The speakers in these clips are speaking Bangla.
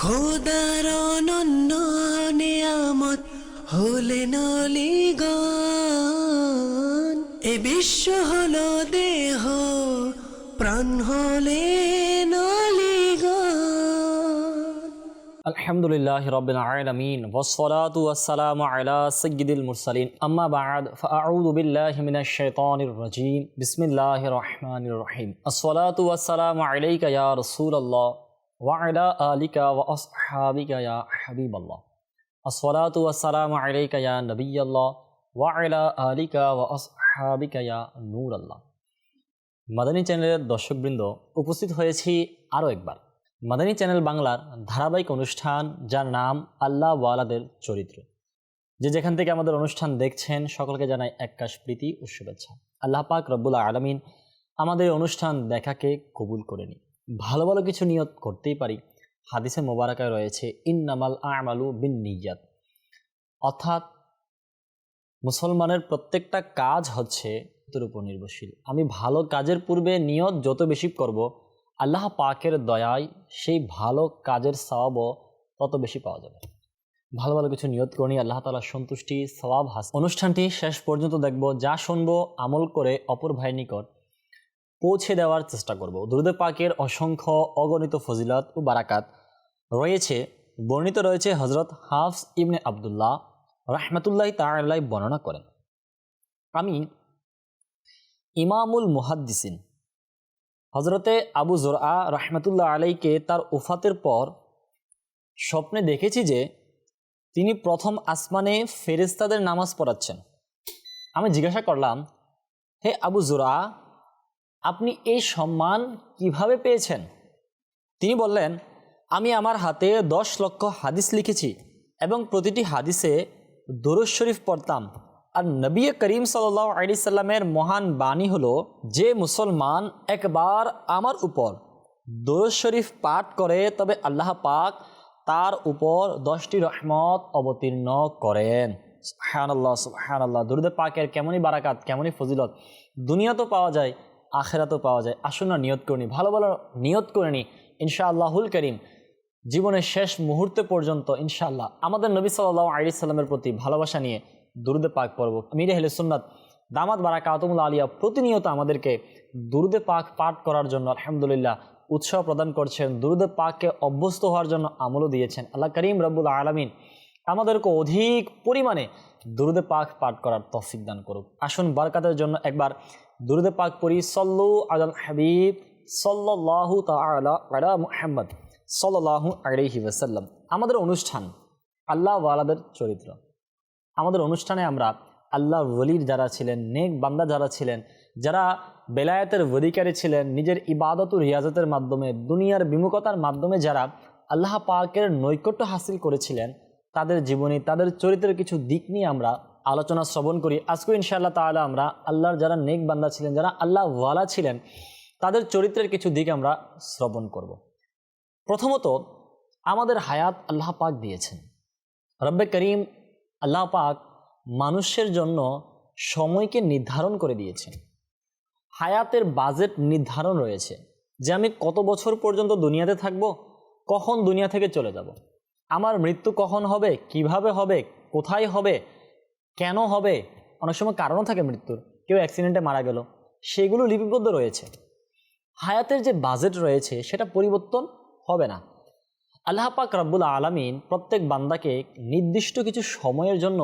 খোদার অনন্য নিয়ামত হলেন লিগন এ বিশ্ব হল দেহ, প্রাণ হলেন আলহামদুলিল্লাহ রবিল আলমিন ওসলাত ওয়াসালাম আলা সঈদুল মুরসালিন। আম্মা বাদ ফাউযু বিল্লাহি মিনাশ শাইতানির রাজিম। বিসমিল্লাহির রহমানির রহিম। আসসালাতু ওয়াসসালামু আলাইকা ইয়া রাসূলুল্লাহ। ওয়া আসহাবিকা ইয়া হাবিবাল্লাহ আসসালাতু ওয়াসসালামু আলাইকা ইয়া নবিয়াল্লাহ ওয়ালা আলিকা ওয়া আসহাবিকা ইয়া মাদানী চ্যানেলের দর্শকবৃন্দ, উপস্থিত হয়েছি আরও একবার। মাদানী চ্যানেল বাংলার ধারাবাহিক অনুষ্ঠান যার নাম আল্লাহ ওয়ালাদের চরিত্র। যে যেখান থেকে আমাদের অনুষ্ঠান দেখছেন, সকলকে জানাই এককাশ প্রীতি ও শুভেচ্ছা। আল্লাহ পাক রব্বুল আলমিন আমাদের অনুষ্ঠান দেখাকে কবুল করে নিই ভালো ভালো কিছু নিয়ত করতেই পারি। হাদিসে মোবারকায় রয়েছে, ইন্নামাল আমালু বিন নিয়াত অর্থাৎ মুসলমানের প্রত্যেকটা কাজ হচ্ছে এর উপর নির্ভরশীল। আমি ভালো কাজের পূর্বে নিয়ত যত বেশি করব, আল্লাহ পাকের দয়ায় সেই ভালো কাজের সওয়াবও তত বেশি পাওয়া যাবে। ভালো ভালো কিছু নিয়ত করি আল্লাহ তালার সন্তুষ্টি, সওয়াব হাস অনুষ্ঠানটি শেষ পর্যন্ত দেখব, যা শুনব আমল করে অপর ভাই নিকট। পৌঁছে দেওয়ার চেষ্টা করব। দুরুদে পাকের অসংখ্য অগণিত ফজিলত ও বারাকাত রয়েছে। বর্ণিত রয়েছে হজরত হাফস ইবনে আবদুল্লাহ রাহমাতুল্লাহ তাল্লাহ বর্ণনা করেন। আমি ইমামুল মুহাদ্দিসিন হজরতে আবু জোরআ রহমতুল্লাহ আলাইকে তার উফাতের পর স্বপ্নে দেখেছি যে তিনি প্রথম আসমানে ফেরেস্তাদের নামাজ পড়াচ্ছেন। আমি জিজ্ঞাসা করলাম, হে আবু জোরা আপনি এই সম্মান কীভাবে পেয়েছেন? তিনি বললেন, আমি আমার হাতে দশ লক্ষ হাদিস লিখেছি এবং প্রতিটি হাদিসে দরুদ শরীফ পড়তাম। আর নবী করিম সাল্লাহ আলি সাল্লামের মহান বাণী হলো, যে মুসলমান একবার আমার উপর দরুদ শরীফ পাঠ করে, তবে আল্লাহ পাক তার উপর দশটি রহমত অবতীর্ণ করেন। হ্যান আল্লাহ হ্যান আল্লাহ দুরুদে পাকের কেমনই বারাকাত, কেমনই ফজিলত। দুনিয়া তো পাওয়া যায় আখেরাতও পাওয়া যায়। আসুন না, নিয়ত করে নি। ভালো ভালো নিয়ত করে নি। ইনশা আল্লাহুল করিম, জীবনের শেষ মুহূর্তে পর্যন্ত ইনশাআল্লাহ। আমাদের নবী সাল্লাহ আলি সাল্লামের প্রতি ভালোবাসা নিয়ে দুরুদে পাক পর্ব। মিরে হেলে সুন্নাত, দামাত বারাকা আতমুল্লা আলিয়া প্রতিনিয়ত আমাদেরকে দুরুদে পাক পাঠ করার জন্য আলহামদুলিল্লাহ উৎসাহ প্রদান করছেন। দুরুদে পাককে অভ্যস্ত হওয়ার জন্য আমলও দিয়েছেন। আল্লাহ করিম রব্বুল আলমিন আমাদেরকে অধিক পরিমাণে দুরুদে পাক পাঠ করার তফিক দান করুক। আসুন বারকাতের জন্য একবার দুরুদে পাক পড়ি, সল্লু আল হাবিব সল্লাহু তালা আলা মুহাম্মদ সল্লাহু আলহি আমাদের অনুষ্ঠান আল্লাহ ওয়ালাদের চরিত্র। আমাদের অনুষ্ঠানে আমরা আল্লাহ ওলির যারা ছিলেন, নেক বান্দা যারা ছিলেন, যারা বেলায়েতের অধিকারী ছিলেন, নিজের ইবাদত ও রিয়াজতের মাধ্যমে, দুনিয়ার বিমুখতার মাধ্যমে যারা আল্লাহ পাকের নৈকট্য হাসিল করেছিলেন, তাদের জীবনী, তাদের চরিত্রের কিছু দিক নিয়ে আমরা আলোচনা শ্রবণ করি। আজকে ইনশাআল্লাহ তাহলে আমরা আল্লাহর যারা নেক বান্দা ছিলেন, যারা আল্লাহ ওয়ালা ছিলেন, তাদের চরিত্রের কিছু দিক আমরা শ্রবণ করব। প্রথমত, আমাদের হায়াত আল্লাহ পাক দিয়েছেন। রব্বে করিম আল্লাহ পাক মানুষের জন্য সময়কে নির্ধারণ করে দিয়েছেন। হায়াতের বাজেট নির্ধারণ রয়েছে যে আমি কত বছর পর্যন্ত দুনিয়াতে থাকব, কখন দুনিয়া থেকে চলে যাব, আমার মৃত্যু কখন হবে, কীভাবে হবে, কোথায় হবে কেন হবে? অনেক সময় কারণও থাকে মৃত্যুর। কেউ অ্যাক্সিডেন্টে মারা গেল। সেগুলো লিপিবদ্ধ রয়েছে। হায়াতের যে বাজেট রয়েছে, সেটা পরিবর্তন হবে না। আল্লাহ পাক রব্বুল আলমিন প্রত্যেক বান্দাকে নির্দিষ্ট কিছু সময়ের জন্য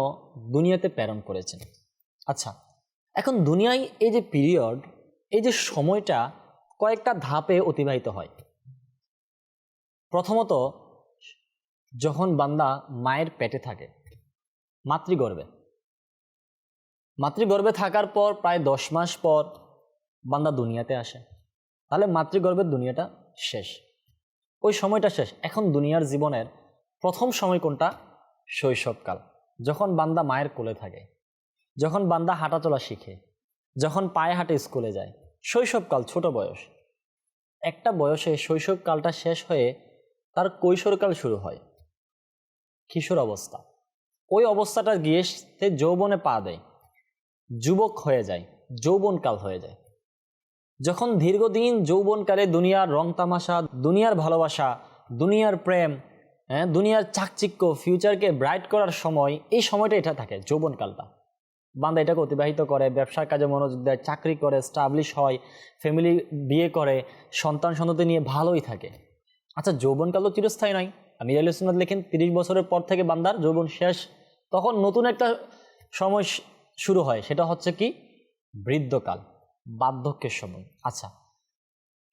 দুনিয়াতে প্রেরণ করেছেন। আচ্ছা এখন দুনিয়ায় এই যে পিরিয়ড এই যে সময়টা কয়েকটা ধাপে অতিবাহিত হয়। প্রথমত, যখন বান্দা মায়ের পেটে থাকে, মাতৃগর্ভে মাতৃগর্ভে থাকার পর প্রায় দশ মাস পর বান্দা দুনিয়াতে আসে। তাহলে মাতৃগর্ভের দুনিয়াটা শেষ। ওই সময়টা শেষ। এখন দুনিয়ার জীবনের প্রথম সময় কোনটা? শৈশবকাল। যখন বান্দা মায়ের কোলে থাকে। যখন বান্দা হাঁটাচলা শিখে। যখন পায়ে হাঁটে স্কুলে যায়। শৈশবকাল, ছোট বয়স। একটা বয়সে শৈশবকালটা শেষ হয়ে তার কৈশোরকাল শুরু হয়। কিশোর অবস্থা। ওই অবস্থাটা গিয়ে সে যৌবনে পা দেয়। যুবক হয়ে যায়, যৌবনকাল হয়ে যায়। যখন দীর্ঘদিন যৌবনকালে দুনিয়ার রং তামাশা, দুনিয়ার ভালোবাসা, দুনিয়ার প্রেম হ্যাঁ দুনিয়ার চাকচিক্য ফিউচারকে ব্রাইট করার সময়, এই সময়টা এটা থাকে, যৌবনকালটা। বান্দা এটাকে অতিবাহিত করে, ব্যবসার কাজে মনোযোগ দেয়, চাকরি করে স্টাবলিশ হয় ফ্যামিলি বিয়ে করে, সন্তান সন্ততি নিয়ে ভালোই থাকে। আচ্ছা যৌবনকাল তো চিরস্থায়ী নয়। আমি আলী সুনাদ লেখেন, তিরিশ বছরের পর থেকে বান্দার যৌবন শেষ। তখন নতুন একটা সময় শুরু হয়, সেটা হচ্ছে কি? বৃদ্ধকাল, বার্ধক্যের সময়। আচ্ছা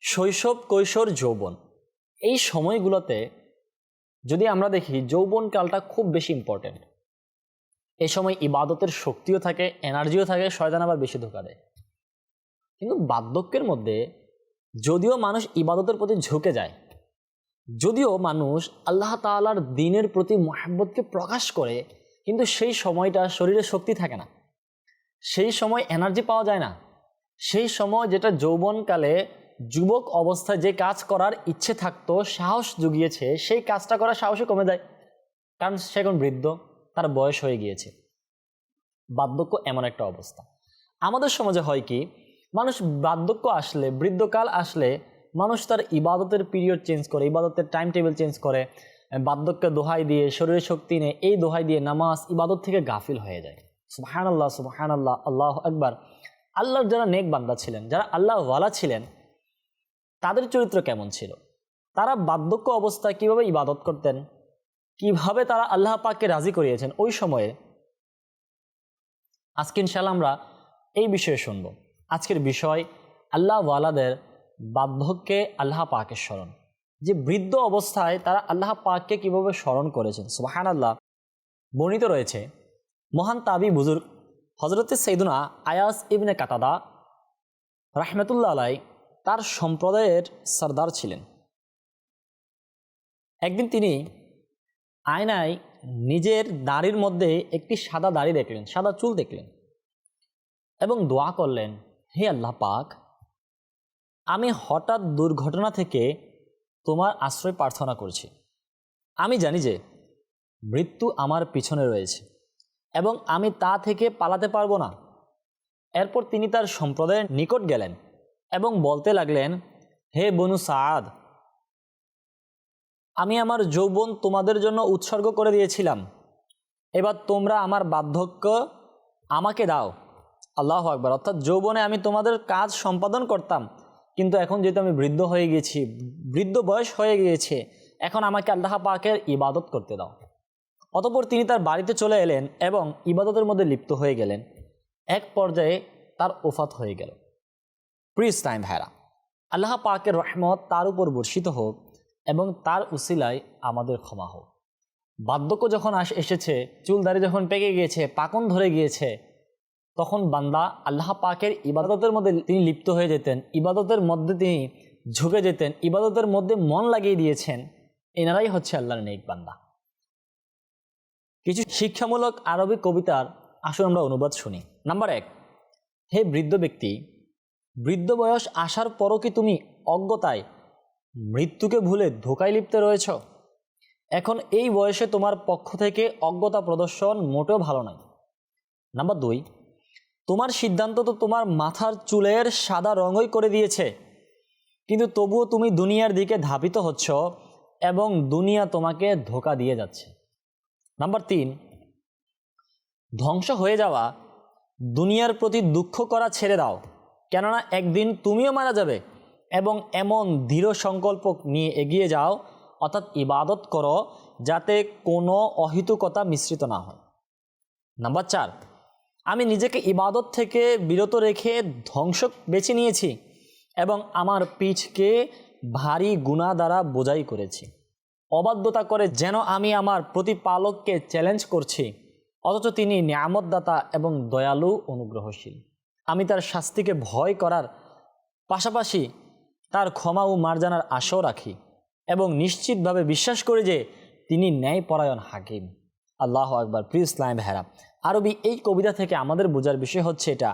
শৈশব, কৈশোর, যৌবন। এই সময়গুলোতে যদি আমরা দেখি, যৌবনকালটা খুব বেশি ইম্পর্টেন্ট এই সময় ইবাদতের শক্তিও থাকে, এনার্জিও থাকে, শয়তান আবার বেশি ধোকা দেয়। কিন্তু বার্ধক্যের মধ্যে যদিও মানুষ ইবাদতের প্রতি ঝুঁকে যায়, যদিও মানুষ আল্লাহ তাআলার দিনের প্রতি মহাব্বতকে প্রকাশ করে, কিন্তু সেই সময়টা শরীরে শক্তি থাকে না। সেই সময় এনার্জি পাওয়া যায় না। সেই সময় যেটা যৌবনকালে যুবক অবস্থায় যে কাজ করার ইচ্ছে থাকতো, সাহস জুগিয়েছে, সেই কাজটা করার সাহসই কমে যায়। কারণ সে এখন বৃদ্ধ, তার বয়স হয়ে গিয়েছে। বার্ধক্য এমন একটা অবস্থা। আমাদের সমাজে হয় কি, মানুষ বার্ধক্য আসলে, বৃদ্ধকাল আসলে মানুষ তার ইবাদতের পিরিয়ড চেঞ্জ করে, ইবাদতের টাইম টেবিল চেঞ্জ করে বার্ধক্যে দোহাই দিয়ে শরীরে শক্তি নেই এই দোহাই দিয়ে নামাজ, ইবাদত থেকে গাফিল হয়ে যায়। সুবহান আল্লাহ সুবহান আল্লাহ আল্লাহ একবার আল্লাহর যারা নেক বান্দা ছিলেন, যারা আল্লাহ ওয়ালা ছিলেন, তাদের চরিত্র কেমন ছিল? তারা বার্ধক্য অবস্থায় কীভাবে ইবাদত করতেন? কীভাবে তারা আল্লাহ পাককে রাজি করিয়েছেন? ওই সময়ে আজকে ইনশাল্লাহ আমরা এই বিষয়ে শুনব। আজকের বিষয় আল্লাহ ওয়ালাদের বার্ধক্যে আল্লাহ পাকের স্মরণ। যে বৃদ্ধ অবস্থায় তারা আল্লাহ পাককে কীভাবে স্মরণ করেছেন? সুবাহান আল্লাহ বর্ণিত রয়েছে মহান তাবি বুজুর্গ হজরত সৈদুনা আয়াস ইবনে কাতাদা রাহমেতুল্লাহ আলাই তার সম্প্রদায়ের সর্দার ছিলেন। একদিন তিনি আয়নায় নিজের দাড়ির মধ্যে একটি সাদা দাড়ি দেখলেন, সাদা চুল দেখলেন এবং দোয়া করলেন, হে আল্লাহ পাক, আমি হঠাৎ দুর্ঘটনা থেকে তোমার আশ্রয় প্রার্থনা করছি। আমি জানি যে মৃত্যু আমার পিছনে রয়েছে। এবং আমি তা থেকে পালাতে পারব না। এরপর তিনি তার সম্প্রদায়ের নিকট গেলেন এবং বলতে লাগলেন, হে বনু সাদ আমি আমার যৌবন তোমাদের জন্য উৎসর্গ করে দিয়েছিলাম। এবার তোমরা আমার বার্ধক্য আমাকে দাও। আল্লাহ আকবার। অর্থাৎ যৌবনে আমি তোমাদের কাজ সম্পাদন করতাম, কিন্তু এখন যেহেতু আমি বৃদ্ধ হয়ে গেছি, বৃদ্ধ বয়স হয়ে গিয়েছে, এখন আমাকে আল্লাহ পাকের ইবাদত করতে দাও। অতপর তিনি তার বাড়িতে চলে এলেন এবং ইবাদতের মধ্যে লিপ্ত হয়ে গেলেন। এক পর্যায়ে তার ওফাত হয়ে গেল। প্রিয় ইসলাম ভাইরা, আল্লাহ পাকের রহমত তার উপর বর্ষিত হোক এবং তার উসিলায় আমাদের ক্ষমা হোক। বার্ধক্য যখন আস, এসেছে চুলদারি যখন পেকে গিয়েছে, পাকন ধরে গিয়েছে, তখন বান্দা আল্লাহ পাকের ইবাদতের মধ্যে তিনি লিপ্ত হয়ে যেতেন, ইবাদতের মধ্যে তিনি ঝুঁকে যেতেন, ইবাদতের মধ্যে মন লাগিয়ে দিয়েছেন। এনারাই হচ্ছে আল্লাহর নেক বান্দা। কিছু শিক্ষামূলক আরবি কবিতার আসুন আমরা অনুবাদ শুনি। নাম্বার এক, হে বৃদ্ধ ব্যক্তি, বৃদ্ধ বয়স আসার পরও কি তুমি অজ্ঞতায় মৃত্যুকে ভুলে ধোকায় লিপ্ত রয়েছ? এখন এই বয়সে তোমার পক্ষ থেকে অজ্ঞতা প্রদর্শন মোটেও ভালো নয়। নাম্বার দুই, তোমার সিদ্ধান্ত তো তোমার মাথার চুলের সাদা রঙই করে দিয়েছে। কিন্তু তবুও তুমি দুনিয়ার দিকে ধাবিত হচ্ছ এবং দুনিয়া তোমাকে ধোকা দিয়ে যাচ্ছে। নাম্বার তিন, ধ্বংস হয়ে যাওয়া দুনিয়ার প্রতি দুঃখ করা ছেড়ে দাও। কেননা একদিন তুমিও মারা যাবে এবং এমন দৃঢ় সংকল্প নিয়ে এগিয়ে যাও, অর্থাৎ ইবাদত করো, যাতে কোনো অহিতুকতা মিশ্রিত না হয়। নাম্বার চার, আমি নিজেকে ইবাদত থেকে বিরত রেখে ধ্বংস বেছে নিয়েছি এবং আমার পিঠকে ভারী গুণা দ্বারা বোঝাই করেছি। অবাধ্যতা করে যেন আমি আমার প্রতিপালককে চ্যালেঞ্জ করছি, অথচ তিনি নিয়ামতদাতা এবং দয়ালু অনুগ্রহশীল। আমি তার শাস্তিকে ভয় করার পাশাপাশি তার ক্ষমা ও মার্জানার আশাও রাখি এবং নিশ্চিতভাবে বিশ্বাস করি যে তিনি ন্যায়পরায়ণ হাকিম। আল্লাহ আকবর প্রিয় ইসলাম ভেরা আরবি এই কবিতা থেকে আমাদের বোঝার বিষয় হচ্ছে এটা,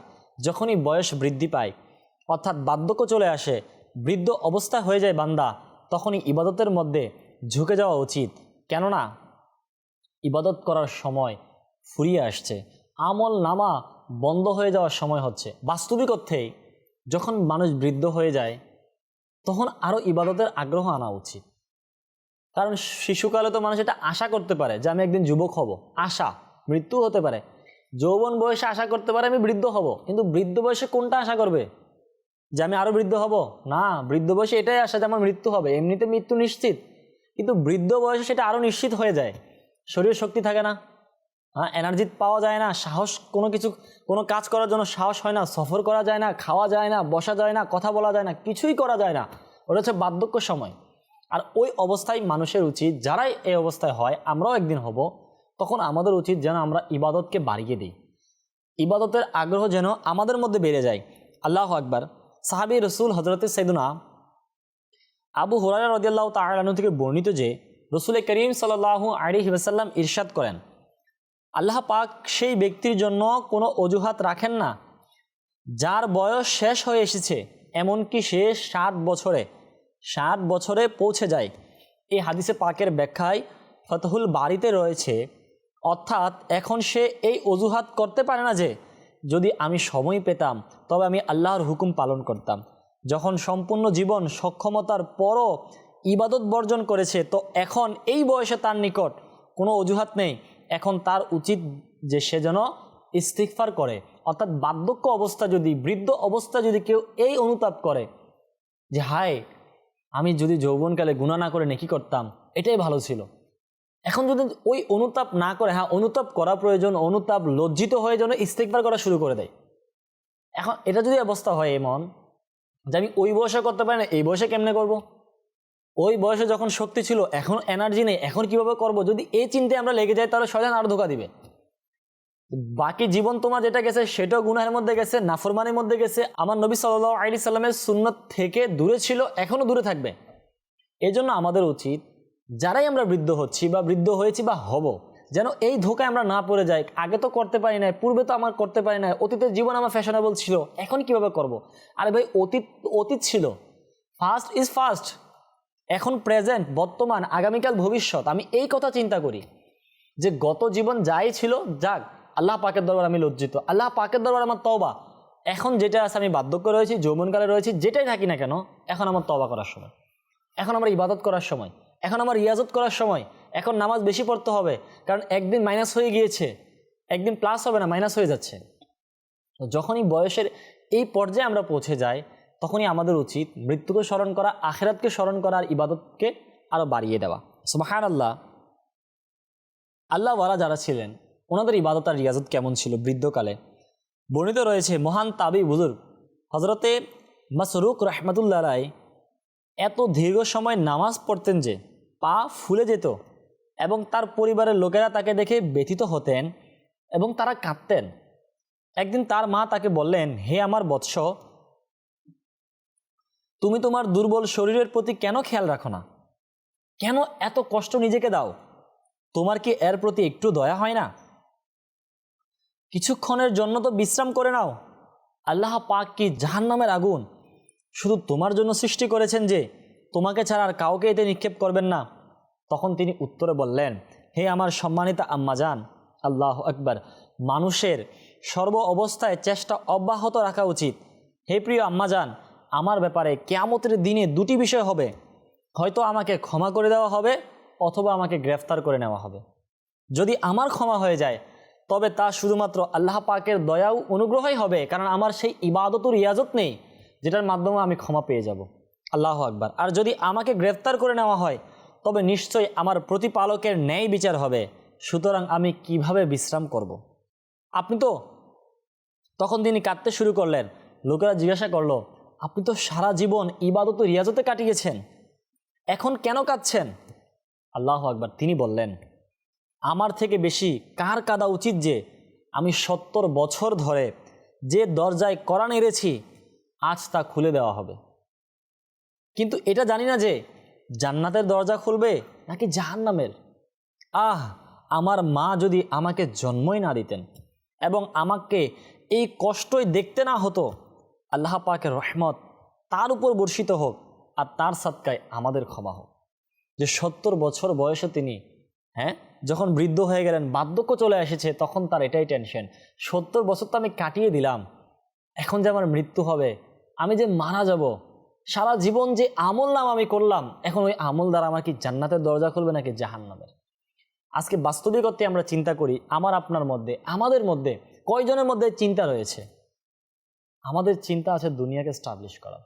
যখনই বয়স বৃদ্ধি পায়, অর্থাৎ বার্ধক্য চলে আসে, বৃদ্ধ অবস্থা হয়ে যায় বান্দা, তখনই ইবাদতের মধ্যে ঝুঁকে যাওয়া উচিত। কেননা ইবাদত করার সময় ফুরিয়ে আসছে। আমল নামা বন্ধ হয়ে যাওয়ার সময় হচ্ছে। বাস্তবিক অর্থেই যখন মানুষ বৃদ্ধ হয়ে যায়, তখন আরও ইবাদতের আগ্রহ আনা উচিত। কারণ শিশুকালে তো মানুষ এটা আশা করতে পারে যে, আমি একদিন যুবক হব। আশা মৃত্যু হতে পারে। যৌবন বয়সে আশা করতে পারে, আমি বৃদ্ধ হব। কিন্তু বৃদ্ধ বয়সে কোনটা আশা করবে? যে, আমি আরও বৃদ্ধ হব? না, বৃদ্ধ বয়সে এটাই আশা যে, আমার মৃত্যু হবে। এমনিতে মৃত্যু নিশ্চিত। কিন্তু বৃদ্ধ বয়সে সেটা আরও নিশ্চিত হয়ে যায়। শরীরে শক্তি থাকে না। হ্যাঁ এনার্জি পাওয়া যায় না। সাহস কোনো কিছু, কোনো কাজ করার জন্য সাহস হয় না। সফর করা যায় না, খাওয়া যায় না, বসা যায় না, কথা বলা যায় না, কিছুই করা যায় না। ওটা হচ্ছে বার্ধক্য সময়। আর ওই অবস্থায় মানুষের উচিত, যারাই এই অবস্থায় হয়, আমরাও একদিন হব, তখন আমাদের উচিত যেন আমরা ইবাদতকে বাড়িয়ে দিই। ইবাদতের আগ্রহ যেন আমাদের মধ্যে বেড়ে যায়। আল্লাহ আকবার। সাহাবি রসুল হজরত সৈদুনা আবু হুরারা রদিয়াল্লাহ তালানু থেকে বর্ণিত যে, রসুল করিম সাল্লাহ আলী ওয়াসাল্লাম ইরশাদ করেন, আল্লাহ পাক সেই ব্যক্তির জন্য কোনো অজুহাত রাখেন না, যার বয়স শেষ হয়ে এসেছে, এমনকি সে ষাট বছরে ষাট বছরে পৌঁছে যায়। এই হাদিসে পাকের ব্যাখ্যায় ফতহুল বাড়িতে রয়েছে, অর্থাৎ এখন সে এই অজুহাত করতে পারে না যে, যদি আমি সময় পেতাম, তবে আমি আল্লাহর হুকুম পালন করতাম। যখন সম্পূর্ণ জীবন সক্ষমতার পরও ইবাদত বর্জন করেছে, তো এখন এই বয়সে তার নিকট কোনো অজুহাত নেই। এখন তার উচিত যে সে যেন ইস্তিকফার করে। অর্থাৎ বার্ধক্য অবস্থা যদি, বৃদ্ধ অবস্থা যদি কেউ এই অনুতাপ করে যে, হায়, আমি যদি যৌবনকালে গুণা না করে নেকি করতাম, এটাই ভালো ছিল। এখন যদি ওই অনুতাপ না করে হ্যাঁ অনুতাপ করা প্রয়োজন, অনুতাপ লজ্জিত হয়ে যেন ইস্তেকবার করা শুরু করে দেয়। এখন এটা যদি অবস্থা হয় এমন যে আমি ওই বয়সে করতে পারি না, এই বয়সে কেমনে করব। ওই বয়সে যখন শক্তি ছিল, এখন এনার্জি নেই, এখন কীভাবে করব? যদি এই চিন্তায় আমরা লেগে যাই, তাহলে শয়তান আরও ধোকা দিবে। বাকি জীবন তোমার যেটা গেছে, সেটাও গুনাহের মধ্যে গেছে, নাফরমানের মধ্যে গেছে। আমার নবী সাল্লাহ আলি সাল্লামের সুন্নত থেকে দূরে ছিল এখনও দূরে থাকবে। এজন্য আমাদের উচিত, যারাই আমরা বৃদ্ধ হচ্ছি বা বৃদ্ধ হয়েছি বা হব যেন এই ধোকায় আমরা না পড়ে যাই। আগে তো করতে পারি না পূর্বে তো আমার করতে পারি না অতীতের জীবন আমার ফ্যাশনেবল ছিল, এখন কীভাবে করব। আরে ভাই, অতীত অতীত ছিল। ফার্স্ট ইজ ফার্স্ট এখন প্রেজেন্ট বর্তমান, আগামীকাল ভবিষ্যৎ। আমি এই কথা চিন্তা করি যে গত জীবন যাই ছিল, যাক, আল্লাহ পাকের দরবার আমি লজ্জিত। আল্লাহ পাকের দরবার আমার তবা এখন যেটা আছে আমি বার্ধক্য রয়েছি, যৌবনকালে রয়েছি, যেটাই থাকি না কেন, এখন আমার তবা করার সময়। এখন আমার ইবাদত করার সময়। এখন আমার রিয়াজত করার সময়। এখন নামাজ বেশি পড়তে হবে, কারণ একদিন মাইনাস হয়ে গিয়েছে, একদিন প্লাস হবে না মাইনাস হয়ে যাচ্ছে। তো যখনই বয়সের এই পর্যায়ে আমরা পৌঁছে যাই, তখনই আমাদের উচিত মৃত্যুকে স্মরণ করা, আখেরাতকে স্মরণ করা আর ইবাদতকে আরও বাড়িয়ে দেওয়া। সুমাহান আল্লাহ আল্লাহ আল্লাহওয়ালা যারা ছিলেন, ওনাদের ইবাদত আর রিয়াজত কেমন ছিল বৃদ্ধকালে? বর্ণিত রয়েছে, মহান তাবি বুজুর্গ হজরতে মাসরুক রহমতুল্লাহ রায় এত দীর্ঘ সময় নামাজ পড়তেন যে পা ফুলে যেত এবং তার পরিবারের লোকেরা তাকে দেখে ব্যথিত হতেন এবং তারা কাঁদতেন। একদিন তার মা তাকে বললেন, হে আমার বৎস, তুমি তোমার দুর্বল শরীরের প্রতি কেন খেয়াল রাখো না? কেন এত কষ্ট নিজেকে দাও? তোমার কি এর প্রতি একটু দয়া হয় না? কিছুক্ষণের জন্য তো বিশ্রাম করে নাও। আল্লাহ পাক কি জাহান নামের আগুন? শুধু তোমার জন্য সৃষ্টি করেছেন যে তোমাকে ছাড়া আর কাউকে এতে নিক্ষেপ করবেন না। তখন তিনি উত্তরে বললেন, হে আমার সম্মানিতা আম্মাজান, আল্লাহ আকবার, মানুষের সর্ব অবস্থায় চেষ্টা অব্যাহত রাখা উচিত। হে প্রিয় আম্মাজান, আমার ব্যাপারে কেয়ামতের দিনে দুটি বিষয় হবে। হয়তো আমাকে ক্ষমা করে দেওয়া হবে অথবা আমাকে গ্রেফতার করে নেওয়া হবে। যদি আমার ক্ষমা হয়ে যায়, তবে তা শুধুমাত্র আল্লাহ পাকের দয়াও অনুগ্রহই হবে, কারণ আমার সেই ইবাদত রিয়াজত নেই, যেটার মাধ্যমে আমি ক্ষমা পেয়ে যাব। আল্লাহ আকবার। আর যদি আমাকে গ্রেফতার করে নেওয়া হয় তবে নিশ্চয়ই আমার প্রতিপালকের ন্যায় বিচার হবে। সুতরাং আমি কীভাবে বিশ্রাম করব। আপনি তো তখন তিনি কাঁদতে শুরু করলেন। লোকেরা জিজ্ঞাসা করল, আপনি তো সারা জীবন ইবাদত রিয়াজতে কাটিয়েছেন। এখন কেন কাঁদছেন? আল্লাহ আকবার, তিনি বললেন, আমার থেকে বেশি কার কাদা উচিত যে আমি সত্তর বছর ধরে যে দরজায় করা নেড়েছি, আজ তা খুলে দেওয়া হবে? কিন্তু এটা জানি না যে জান্নাতের দরজা খুলবে নাকি জাহান্নামের? আহ, আমার মা যদি আমাকে জন্মই না দিতেন এবং আমাকে এই কষ্টই দেখতে না হতো, আল্লাহ পাকের রহমত তার উপর বর্ষিত হোক আর তার সৎকায় আমাদের ক্ষমা হোক। যে সত্তর বছর বয়সে তিনি হ্যাঁ যখন বৃদ্ধ হয়ে গেলেন, বার্ধক্য চলে এসেছে, তখন তার এটাই টেনশন সত্তর বছর তো আমি কাটিয়ে দিলাম, এখন যে আমার মৃত্যু হবে, আমি যে মারা যাব সারা জীবন যে আমল নাম আমি করলাম, এখন ওই আমল দ্বারা আমার কি জান্নাতের দরজা খুলবে নাকি জাহান্নামের? আজকে বাস্তবিকতে আমরা চিন্তা করি, আমার, আপনার মধ্যে, আমাদের মধ্যে কয়জনের মধ্যে চিন্তা রয়েছে? আমাদের চিন্তা আছে দুনিয়াকে স্টাবলিশ করা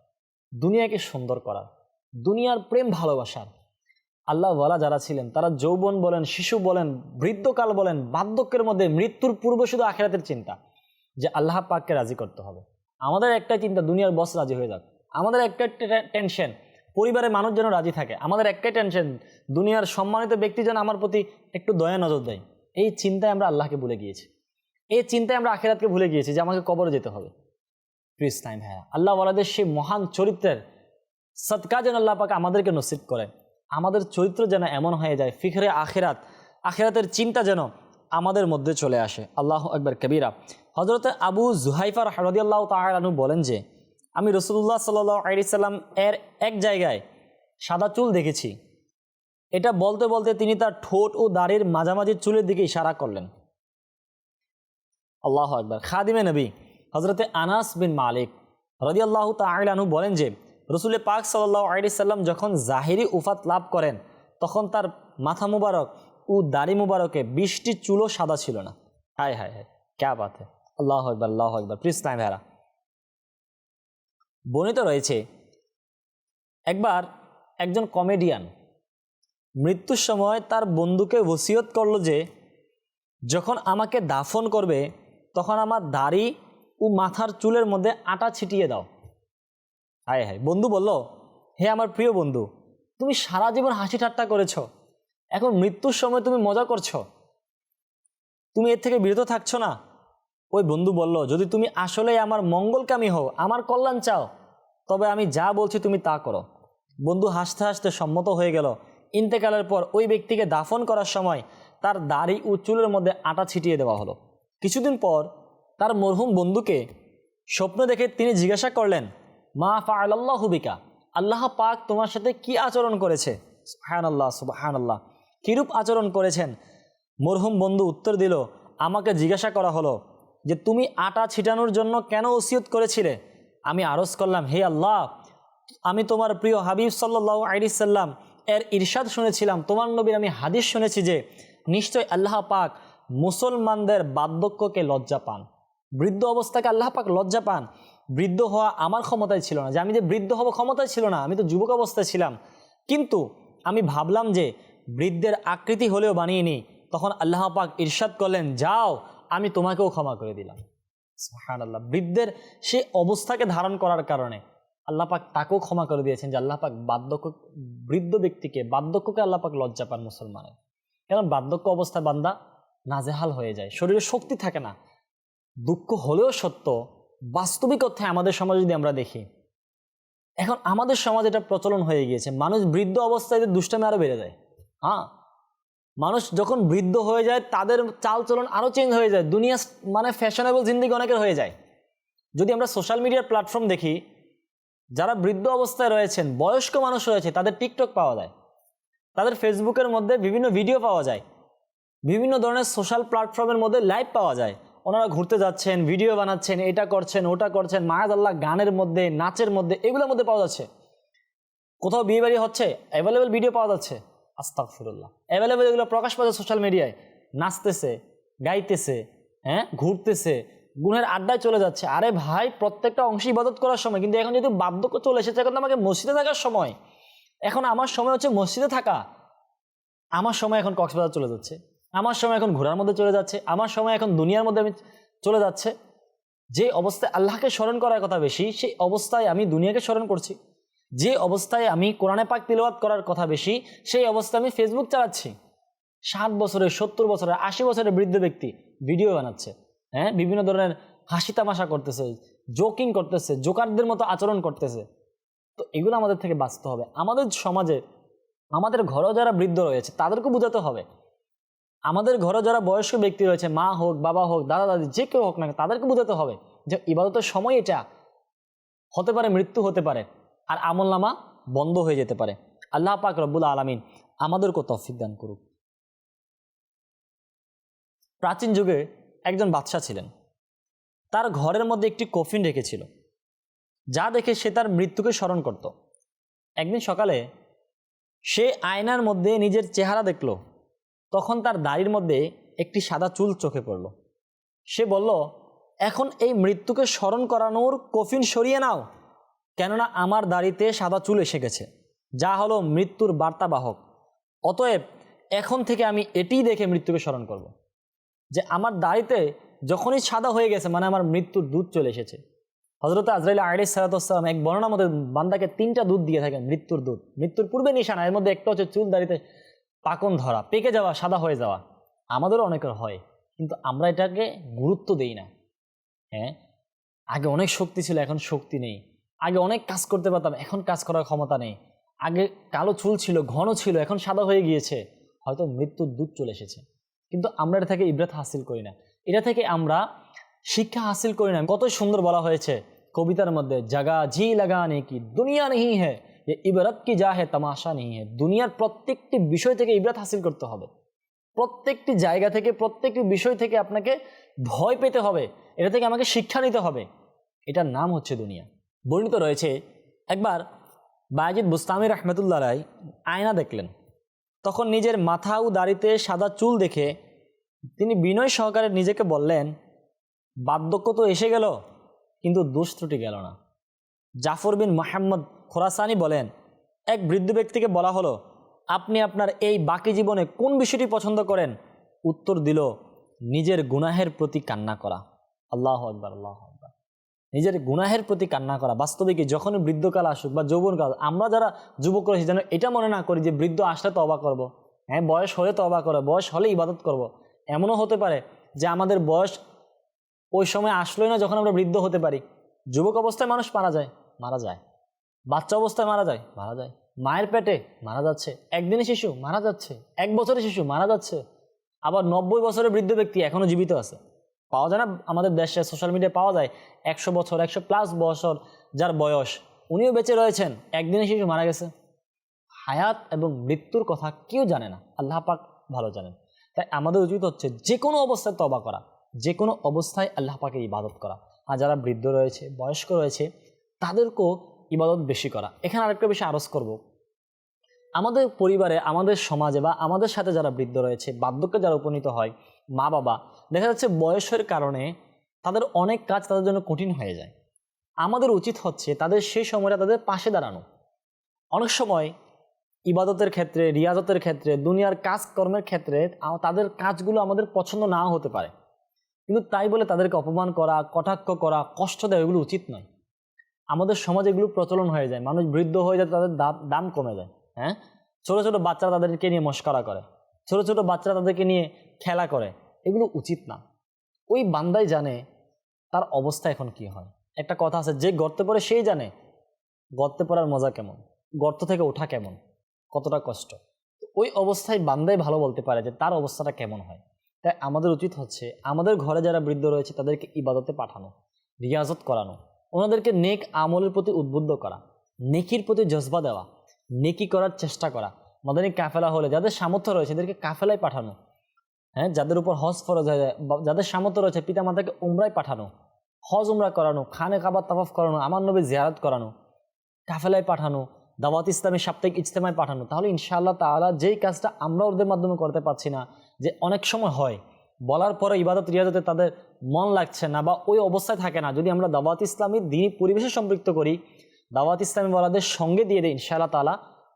দুনিয়াকে সুন্দর করা দুনিয়ার প্রেম ভালোবাসার। আল্লাহ ওয়ালা যারা ছিলেন, তারা যৌবন বলেন, শিশু বলেন, বৃদ্ধকাল বলেন, বার্ধক্যের মধ্যে মৃত্যুর পূর্বে শুধু আখেরাতের চিন্তা, যে আল্লাহ পাককে রাজি করতে হবে। আমাদের একটাই চিন্তা, দুনিয়ার বস রাজি হয়ে যাক। আমাদের একটাই টেনশন, পরিবারের মানুষ যেন রাজি থাকে। আমাদের একটাই টেনশন, দুনিয়ার সম্মানিত ব্যক্তি যেন আমার প্রতি একটু দয়া নজর দেয়। এই চিন্তায় আমরা আল্লাহকে ভুলে গিয়েছি। এই চিন্তায় আমরা আখেরাতকে ভুলে গিয়েছি যে আমাকে কবরে যেতে হবে। প্রিজ টাইম হ্যাঁ আল্লাহ ওয়ালাদের সেই মহান চরিত্রের সৎকা যেন আল্লাহ পাক আমাদেরকে নসিব করে আমাদের চরিত্র যেন এমন হয়ে যায়, ফিখরে আখেরাত, আখেরাতের চিন্তা যেন আমাদের মধ্যে চলে আসে। আল্লাহ একবার কবিরা। হজরতে আবু জুহাইফার হরদিয়াল্লাহ তাহু বলেন যে আমি রসুল্লাহ সাল্লাম এর এক জায়গায় সাদা চুল দেখেছি। এটা বলতে বলতে তিনি তার ঠোঁট ও দাড়ির মাঝামাঝি চুলের দিকে ইশারা করলেন। আল্লাহ একবার খাদিমে নবী হজরতে আনাস বিন মালিক রদিয়াল্লাহ তাহু বলেন যে রসুলের পাক সাল্লাহ আলিয়াল্লাম যখন জাহিরি উফাত লাভ করেন, তখন তার মাথা মুবারক ও দাড়ি মুবারকে বৃষ্টি চুলও সাদা ছিল না। হায় হায় হায়, ক্যা বাত আল্লাহ একবার আল্লাহ একবার প্লিজ টাইম ভেরা বর্ণিত রয়েছে। একবার একজন কমেডিয়ান মৃত্যুর সময় তার বন্ধুকে ওসিয়ত করল যে, যখন আমাকে দাফন করবে, তখন আমার দাড়ি ও মাথার চুলের মধ্যে আটা ছিটিয়ে দাও। হায় হায়, বন্ধু বলল, হে আমার প্রিয় বন্ধু, তুমি সারা জীবন হাসি ঠাট্টা করেছ। এখন মৃত্যুর সময় তুমি মজা করছ। তুমি এর থেকে বিরত থাকছো না। ওই বন্ধু বলল, যদি তুমি আসলে আমার মঙ্গলকামী হও, আমার কল্যাণ চাও তবে আমি যা বলছি তুমি তা করো। বন্ধু হাসতে হাসতে সম্মত হয়ে গেল। ইন্তেকালের পর ওই ব্যক্তিকে দাফন করার সময় তার দাড়ি ও চুলের মধ্যে আটা ছিটিয়ে দেওয়া হলো। কিছুদিন পর তার মরহুম বন্ধুকে স্বপ্ন দেখে তিনি জিজ্ঞাসা করলেন, মা ফাআল্লাহ হুবিকা আল্লাহ পাক তোমার সাথে কি আচরণ করেছে? হায়ান আল্লাহ সুবাহান আল্লাহ কীরূপ আচরণ করেছেন? মরহুম বন্ধু উত্তর দিল, আমাকে জিজ্ঞাসা করা হলো যে, তুমি আটা ছিটানোর জন্য কেন ওসিয়ত করেছিলে? আমি আরজ করলাম, হে আল্লাহ, আমি তোমার প্রিয় হাবিব সাল্লাহ আলিসাল্লাম এর ইরশাদ শুনেছিলাম। তোমার নবীর আমি হাদিস শুনেছি যে, নিশ্চয় আল্লাহ পাক মুসলমানদের বার্ধক্যকে লজ্জা পান। বৃদ্ধ অবস্থাকে আল্লাহ পাক লজ্জা পান। বৃদ্ধ হওয়া আমার ক্ষমতায় ছিল না। যে আমি যে বৃদ্ধ হব ক্ষমতায় ছিল না, আমি তো যুবক অবস্থায় ছিলাম। কিন্তু আমি ভাবলাম যে, বৃদ্ধের আকৃতি হলেও বানিয়ে নিই। তখন আল্লাহ পাক ইরশাদ করলেন, যাও, আমি তোমাকেও ক্ষমা করে দিলাম। সুবহান আল্লাহ বৃদ্ধের সেই অবস্থাকে ধারণ করার কারণে আল্লাহ পাক তাকেও ক্ষমা করে দিয়েছেন যে আল্লাহ পাক বার্ধক্য, বৃদ্ধ ব্যক্তিকে, বার্ধক্যকে আল্লাহ পাক লজ্জা পান মুসলমানের। কারণ বার্ধক্য অবস্থায় বান্দা নাজেহাল হয়ে যায়, শরীরে শক্তি থাকে না। দুঃখ হলেও সত্য, বাস্তবিক অর্থে আমাদের সমাজে যদি আমরা দেখি, এখন আমাদের সমাজ এটা প্রচলন হয়ে গিয়েছে। মানুষ বৃদ্ধ অবস্থায় দুষ্টামি আরও বেড়ে যায়। হ্যাঁ? মানুষ যখন বৃদ্ধ হয়ে যায়, তাদের চালচলন আরও চেঞ্জ হয়ে যায়। দুনিয়া মানে ফ্যাশনেবল জিন্দিগি অনেকের হয়ে যায়। যদি আমরা সোশ্যাল মিডিয়ার প্ল্যাটফর্ম দেখি, যারা বৃদ্ধ অবস্থায় রয়েছেন, বয়স্ক মানুষ রয়েছে, তাদের টিকটক পাওয়া যায়। তাদের ফেসবুকের মধ্যে বিভিন্ন ভিডিও পাওয়া যায়। বিভিন্ন ধরনের সোশ্যাল প্ল্যাটফর্মের মধ্যে লাইভ পাওয়া যায়। ওনারা ঘুরতে যাচ্ছেন ভিডিও বানাচ্ছেন, এটা করছেন, ওটা করছেন মায়াদ আল্লাহ গানের মধ্যে, নাচের মধ্যে, এগুলোর মধ্যে পাওয়া যাচ্ছে। কোথাও বিয়ে বাড়ি হচ্ছে অ্যাভেলেবেল ভিডিও পাওয়া যাচ্ছে। আস্তাক ফিরুল্লাহ অ্যাভেলেবেল প্রকাশ পাচ্ছে সোশ্যাল মিডিয়ায় নাচতেছে, গাইতেছে হ্যাঁ ঘুরতেছে, গুণের আড্ডায় চলে যাচ্ছে। আরে ভাই, প্রত্যেকটা অংশ ইবাদত করার সময়, কিন্তু এখন যদি বার্ধক্য চলে এসেছে, এখন আমাকে মসজিদে থাকার সময়। এখন আমার সময় হচ্ছে মসজিদে থাকা। আমার সময় এখন কক্সবাজার চলে যাচ্ছে। আমার সময় এখন ঘোরার মধ্যে চলে যাচ্ছে। আমার সময় এখন দুনিয়ার মধ্যে আমি চলে যাচ্ছে। যে অবস্থায় আল্লাহকে স্মরণ করার কথা বেশি, সেই অবস্থায় আমি দুনিয়াকে স্মরণ করছি। যে অবস্থায় আমি কোরআনে পাক তিলওয়াত করার কথা বেশি, সেই অবস্থায় আমি ফেসবুক চালাচ্ছি। ষাট বছরের, সত্তর বছরের, আশি বছরের বৃদ্ধ ব্যক্তি ভিডিও বানাচ্ছে। হ্যাঁ? বিভিন্ন ধরনের হাসি তামাশা করতেছে জোকিং করতেছে জোকারদের মতো আচরণ করতেছে। তো এগুলো আমাদের থেকে বাঁচতে হবে। আমাদের সমাজে আমাদের ঘরেও যারা বৃদ্ধ রয়েছে তাদেরকে বোঝাতে হবে। আমাদের ঘরে যারা বয়স্ক ব্যক্তি রয়েছে, মা হোক, বাবা হোক, দাদা, দাদি, যে কেউ হোক না তাদেরকে বোঝাতে হবে যে ইবাদতের সময় এটা হতে পারে, মৃত্যু হতে পারে। আর আমল নামা বন্ধ হয়ে যেতে পারে। আল্লাহ পাক রব্বুল আলমিন আমাদেরকেও তফিক দান করুক। প্রাচীন যুগে একজন বাদশাহ ছিলেন। তার ঘরের মধ্যে একটি কফিন রেখেছিল, যা দেখে সে তার মৃত্যুকে স্মরণ করত। একদিন সকালে সে আয়নার মধ্যে নিজের চেহারা দেখল, তখন তার দাড়ির মধ্যে একটি সাদা চুল চোখে পড়ল। সে বলল, এখন এই মৃত্যুকে স্মরণ করানোর কফিন সরিয়ে নাও। কেননা আমার দাড়িতে সাদা চুল এসে গেছে, যা হলো মৃত্যুর বার্তাবাহক। অতএব এখন থেকে আমি এটিই দেখে মৃত্যুকে স্মরণ করব। যে আমার দাড়িতে যখনই সাদা হয়ে গেছে মানে আমার মৃত্যুর দুধ চলে এসেছে। হজরত আজরাইল আলী সালাতাম এক বর্ণনার মধ্যে বান্দাকে তিনটা দুধ দিয়ে থাকেন, মৃত্যুর দুধ। মৃত্যুর পূর্বে নিশানা, এর মধ্যে একটা হচ্ছে চুল দাড়িতে পাকন ধরা, পেকে যাওয়া, সাদা হয়ে যাওয়া। আমাদেরও অনেকের হয়, কিন্তু আমরা এটাকে গুরুত্ব দেই না। হ্যাঁ? আগে অনেক শক্তি ছিল, এখন শক্তি নেই। আগে অনেক কাজ করতে পারতাম, এখন কাজ করার ক্ষমতা নেই। আগে কালো চুল ছিল, ঘন ছিল, এখন সাদা হয়ে গিয়েছে। হয়তো মৃত্যুর দুধ চলে এসেছে। কিন্তু আমরা এটা থেকে ইব্রাত হাসিল করি না। এটা থেকে আমরা শিক্ষা হাসিল করি না। কত সুন্দর বলা হয়েছে কবিতার মধ্যে, জাগা ঝি লাগানে কি, দুনিয়া নেই হে ইবরত কি যা হে, তামাশা নেই হে। দুনিয়ার প্রত্যেকটি বিষয় থেকে ইবরাত হাসিল করতে হবে। প্রত্যেকটি জায়গা থেকে, প্রত্যেকটি বিষয় থেকে আপনাকে ভয় পেতে হবে। এটা থেকে আমাকে শিক্ষা নিতে হবে। এটার নাম হচ্ছে দুনিয়া। বর্ণিত রয়েছে, একবার বায়াজিদ বুস্তামি রহমতুল্লাহ রায় আয়না দেখলেন। তখন নিজের মাথা ও দাড়িতে সাদা চুল দেখে তিনি বিনয় সহকারে নিজেকে বললেন, বার্ধক্য তো এসে গেল, কিন্তু দোষ ত্রুটি গেল না। জাফর বিন মোহাম্মদ খোরাসানি বলেন, এক বৃদ্ধ ব্যক্তিকে বলা হলো, আপনি আপনার এই বাকি জীবনে কোন বিষয়টি পছন্দ করেন? উত্তর দিল, নিজের গুনাহের প্রতি কান্না করা। আল্লাহ আকবর, আল্লাহ নিজের গুনাহের প্রতি কান্না করা, বাস্তবিক যখনই বৃদ্ধকাল আসুক বা যৌবনকাল, আমরা যারা যুবক রয়েছি, যেন এটা মনে না করি যে বৃদ্ধ আসলে তো অবাক করব। হ্যাঁ বয়স হলে তো অবাক করব, বয়স হলে ইবাদত করব। এমনও হতে পারে যে আমাদের বয়স ওই সময় আসলোই না যখন আমরা বৃদ্ধ হতে পারি। যুবক অবস্থায় মানুষ মারা যায় মারা যায়। বাচ্চা অবস্থায় মারা যায় মারা যায়। মায়ের পেটে মারা যাচ্ছে। একদিনে শিশু মারা যাচ্ছে। এক বছরের শিশু মারা যাচ্ছে। আবার নব্বই বছরের বৃদ্ধ ব্যক্তি এখনও জীবিত আছে। পাওয়া যায় না। আমাদের দেশে সোশ্যাল মিডিয়া পাওয়া যায় একশো বছর, একশো প্লাস বছর যার বয়স। উনিও বেঁচে রয়েছেন, একদিনে শিশু মারা গেছে। হায়াত এবং মৃত্যুর কথা কেউ জানে না। আল্লাহ পাক ভালো জানেন। তাই আমাদের উচিত হচ্ছে যে কোনো অবস্থায় তবা করা, যে কোনো অবস্থায় আল্লাহ পাকে ইবাদত করা। আর যারা বৃদ্ধ রয়েছে, বয়স্ক রয়েছে, তাদেরকেও ইবাদত বেশি করা। এখানে আরেকটা বেশি আরজ করব। আমাদের পরিবারে, আমাদের সমাজে বা আমাদের সাথে যারা বৃদ্ধ রয়েছে, বার্ধক্যে যারা উপনীত হয় মা বাবা দেখা যাচ্ছে বয়সের কারণে তাদের অনেক কাজ তাদের জন্য কঠিন হয়ে যায়। আমাদের উচিত হচ্ছে তাদের সেই সময়টা তাদের পাশে দাঁড়ানো। অনেক সময় ইবাদতের ক্ষেত্রে, রিয়াজতের ক্ষেত্রে, দুনিয়ার কাজকর্মের ক্ষেত্রে তাদের কাজগুলো আমাদের পছন্দ না হতে পারে। কিন্তু তাই বলে তাদেরকে অপমান করা, কটাক্ষ করা, কষ্ট দেওয়া এগুলো উচিত নয়। আমাদের সমাজে এগুলো প্রচলন হয়ে যায়। মানুষ বৃদ্ধ হয়ে যায় তাদের দাম দাম কমে যায় হ্যাঁ? ছোটো ছোটো বাচ্চারা তাদেরকে নিয়ে মস্করা করে। ছোটো ছোটো বাচ্চারা তাদেরকে নিয়ে খেলা করে। এগুলো উচিত না। ওই বান্দাই জানে তার অবস্থা এখন কি হয়। একটা কথা আছে, যে গর্তে পড়ে সেই জানে গর্তে পড়ার মজা কেমন, গর্ত থেকে ওঠা কেমন, কতটা কষ্ট। ওই অবস্থায় বান্দাই ভালো বলতে পারে যে তার অবস্থাটা কেমন হয়। তাই আমাদের উচিত হচ্ছে, আমাদের ঘরে যারা বৃদ্ধ রয়েছে তাদেরকে ইবাদতে পাঠানো, রিয়াজত করানো, ওনাদেরকে নেক আমলের প্রতি উদ্বুদ্ধ করা, নেকির প্রতি জজবা দেওয়া, নেকি করার চেষ্টা করা মাদানী কাফেলা হলে, যাদের সামর্থ্য রয়েছে, এদেরকে কাফেলায় পাঠানো হ্যাঁ যাদের উপর হজ ফরজ হয়ে যায় যাদের সামর্থ্য রয়েছে, পিতামাতাকে উমরায় পাঠানো, হজ উমরা করানো, খানে কাবার তাফাফ করানো, আমার নবী জিয়ারত করানো, কাফেলায় পাঠানো, দাওয়াত ইসলামী, সাপ্তাহিক ইজতেমায় পাঠানো, তাহলে ইনশাআল্লাহ তাআলা যেই কাজটা আমরা ওদের মাধ্যমে করতে পারছি না, যে অনেক সময় হয়, বলার পরে ইবাদত রিয়াজতে তাদের মন লাগছে না বা ওই অবস্থায় থাকে না, যদি আমরা দাওয়াত ইসলামী দিনই পরিবেশে সম্পৃক্ত করি, দাওয়াত ইসলামী বলাদের সঙ্গে দিয়ে দিই, ইনশাআল্লাহ তাআলা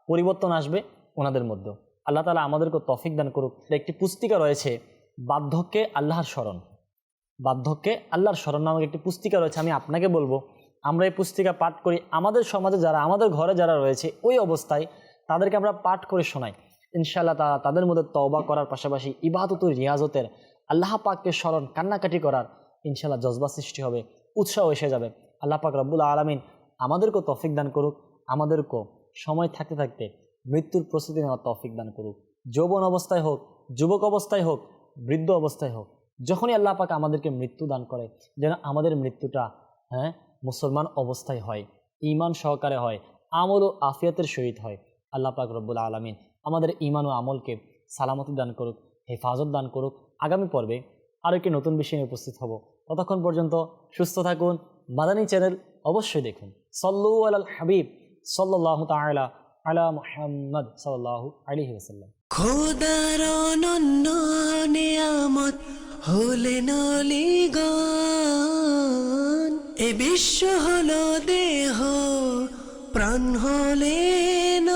পরিবর্তন আসবে ওনাদের মধ্যেও। আল্লাহ তালা আমাদেরকে তফিক দান করুক। একটি পুস্তিকা রয়েছে, বার্ধক্যে আল্লাহর স্মরণ। বার্ধক্যে আল্লাহর স্মরণ নামক একটি পুস্তিকা রয়েছে, আমি আপনাকে বলব। আমরা এই পুস্তিকা পাঠ করি, আমাদের সমাজে যারা, আমাদের ঘরে যারা রয়েছে, ওই অবস্থায় তাদেরকে আমরা পাঠ করে শোনাই। ইনশাআল্লাহ তারা তাদের মধ্যে তওবা করার পাশাপাশি ইবাদত রিয়াজতের আল্লাহ পাককে স্মরণ, কান্নাকাটি করার ইনশাআল্লাহ জজবা সৃষ্টি হবে, উৎসাহ এসে যাবে। আল্লাহ পাক রব্বুল আলমিন আমাদেরকেও তফিক দান করুক। আমাদেরকেও সময় থাকতে থাকতে মৃত্যুর প্রস্তুতি নেওয়ার তৌফিক দান করুক। যৌবন অবস্থায় হোক, যুবক অবস্থায় হোক, বৃদ্ধ অবস্থায় হোক, যখনই আল্লাহ পাক আমাদেরকে মৃত্যু দান করে, যেন আমাদের মৃত্যুটা হ্যাঁ মুসলমান অবস্থায় হয় ইমান সহকারে হয়, আমল ও আফিয়াতের সহিত হয়। আল্লাহ পাক রব্বুল আলমিন আমাদের ইমান ও আমলকে সালামতি দান করুক, হেফাজত দান করুক। আগামী পর্বে আরও একটি নতুন বিষয় নিয়ে উপস্থিত হব। ততক্ষণ পর্যন্ত সুস্থ থাকুন, মাদানী চ্যানেল অবশ্যই দেখুন। সল্লু আল হাবিব সাল্লাহ তালা আলা মুহাম্মদ সাল্লাল্লাহু আলাইহি ওয়াসাল্লাম। খোদার অনন্য নিয়ামত হলেন অলিগণ এ বিশ্ব হলো দেহ, প্রাণ হলেন